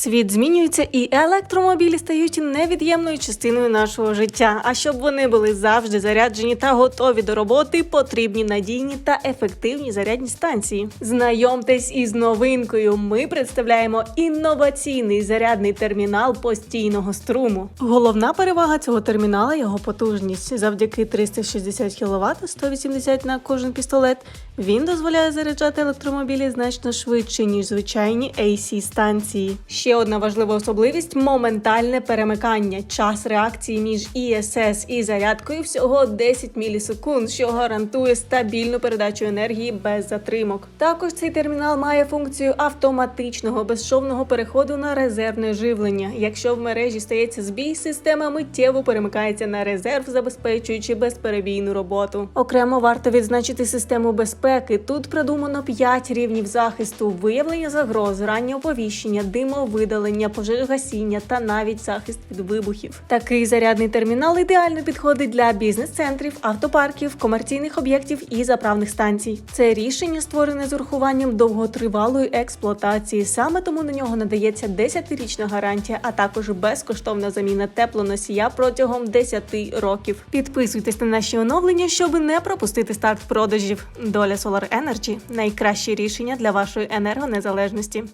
Світ змінюється, і електромобілі стають невід'ємною частиною нашого життя. А щоб вони були завжди заряджені та готові до роботи, потрібні надійні та ефективні зарядні станції. Знайомтесь із новинкою. Ми представляємо інноваційний зарядний термінал постійного струму. Головна перевага цього термінала його потужність. Завдяки 360 кВт, 180 на кожен пістолет. Він дозволяє заряджати електромобілі значно швидше ніж звичайні AC станції. Ще одна важлива особливість моментальне перемикання. Час реакції між ІСС і зарядкою всього 10 мілісекунд, що гарантує стабільну передачу енергії без затримок. Також цей термінал має функцію автоматичного безшовного переходу на резервне живлення. Якщо в мережі стається збій, система миттєво перемикається на резерв, забезпечуючи безперебійну роботу. Окремо варто відзначити систему безпеки. Тут продумано 5 рівнів захисту: виявлення загроз, раннє оповіщення, димовидалення, пожежогасіння та навіть захист від вибухів. Такий зарядний термінал ідеально підходить для бізнес-центрів, автопарків, комерційних об'єктів і заправних станцій. Це рішення створене з урахуванням довготривалої експлуатації. Саме тому на нього надається 10-річна гарантія, а також безкоштовна заміна теплоносія протягом 10 років. Підписуйтесь на наші оновлення, щоб не пропустити старт продажів. Доля Solar Energy – найкраще рішення для вашої енергонезалежності.